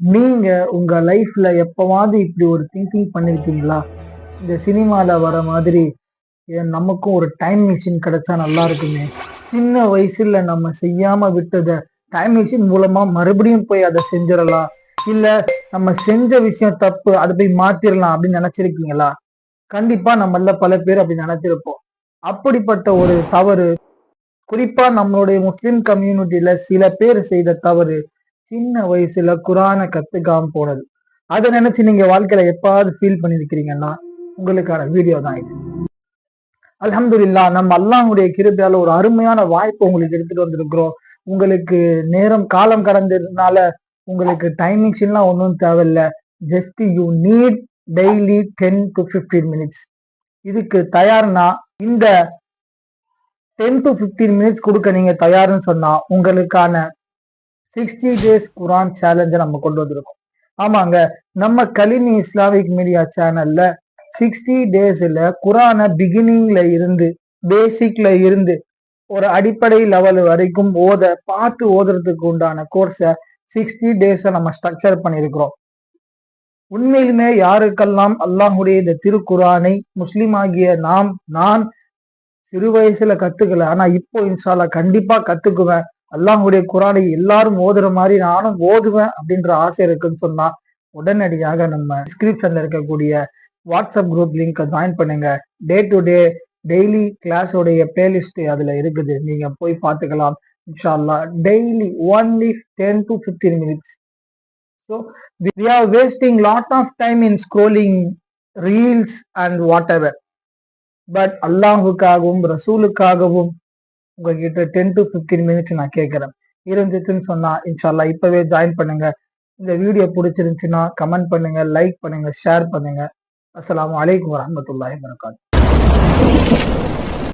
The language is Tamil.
நீங்க உங்க லைஃப்ல எப்பவாவது இப்படி ஒரு திங்கிங் பண்ணிருக்கீங்களா? இந்த சினிமால வர மாதிரி ஏன் நமக்கும் ஒரு டைம் மிஷின் கிடைச்சா நல்லா இருக்குமே? சின்ன வயசுல நம்ம செய்யாம விட்டத டைம் மிஷின் மூலமா மறுபடியும் போய் அதை செஞ்சிடலாம். இல்ல நம்ம செஞ்ச விஷயம் தப்பு அதை போய் மாத்திரலாம் அப்படின்னு நினைச்சிருக்கீங்களா? கண்டிப்பா நம்மள பல பேர் அப்படி நினைச்சிருப்போம். அப்படிப்பட்ட ஒரு தவறு குறிப்பா நம்மளுடைய முஸ்லிம் கம்யூனிட்டியில சில பேர் செய்த தவறு சின்ன வயசுல குரானை கத்துக்காம போனது. அதை நினைச்சு நீங்க வாழ்க்கையில எப்பாவது ஃபீல் பண்ணிருக்கிறீங்கன்னா உங்களுக்கான வீடியோ தான் இது. அல்ஹம்துலில்லா நம்ம அல்லாஹ்வுடைய கிருபையால ஒரு அருமையான வாய்ப்பு உங்களுக்கு எடுத்துட்டு வந்திருக்கிறோம். உங்களுக்கு நேரம் காலம் கடந்ததுனால உங்களுக்கு டைமிங்ஸ்லாம் ஒன்றும் தேவையில்ல. Just you need daily ten to 15 minutes இதுக்கு தயார்னா இந்த டென் டு 15 மினிட்ஸ் கொடுக்க நீங்க தயார்னு சொன்னா உங்களுக்கான சிக்ஸ்டி டேஸ் குரான் சேலஞ்சை நம்ம கொண்டு வந்திருக்கோம். ஆமாங்க நம்ம கலினி இஸ்லாமிக் மீடியா சேனல்ல சிக்ஸ்டி டேஸ்ல குரானை பிகினிங்ல இருந்து பேசிக்ல இருந்து ஒரு அடிப்படை லெவல் வரைக்கும் ஓத பார்த்து ஓதுறதுக்கு உண்டான கோர்ஸை சிக்ஸ்டி டேஸை நம்ம ஸ்ட்ரக்சர் பண்ணியிருக்கிறோம். உண்மையிலுமே யாருக்கெல்லாம் அல்லாஹுடைய இந்த திருக்குரானை முஸ்லீம் ஆகிய நாம் நான் சிறு வயசுல கத்துக்கல ஆனா இப்போ இன்ஷால்லா கண்டிப்பா கத்துக்குவேன். அல்லாஹுடைய குரானை எல்லாரும் ஓதுற மாதிரி நானும் ஓதுவேன் அப்படின்ற ஆசை இருக்குன்னு சொன்னா உடனடியாக நம்ம டிஸ்கிரிப்ஷன்ல இருக்கக்கூடிய வாட்ஸ்அப் குரூப் லிங்கை ஜாயின் பண்ணுங்க. டே டு டே டெய்லி கிளாஸோடைய பிளேலிஸ்ட் அதுல இருக்குது. நீங்க போய் பார்த்துக்கலாம். இன்ஷால்லா daily only ten to fifteen minutes so we are wasting lot of time in scrolling reels and whatever but அல்லாஹுக்காகவும் ரசூலுக்காகவும் உங்ககிட்ட டென் டு 15 மினிட்ஸ் நான் கேட்கறேன். இருந்துச்சுன்னு சொன்னா இன்ஷால்லா இப்பவே ஜாயின் பண்ணுங்க. இந்த வீடியோ பிடிச்சிருந்துச்சுன்னா கமெண்ட் பண்ணுங்க லைக் பண்ணுங்க ஷேர் பண்ணுங்க. அஸ்லாம் வலைக்கம் வரமத்துல்லாஹி வரகாத்து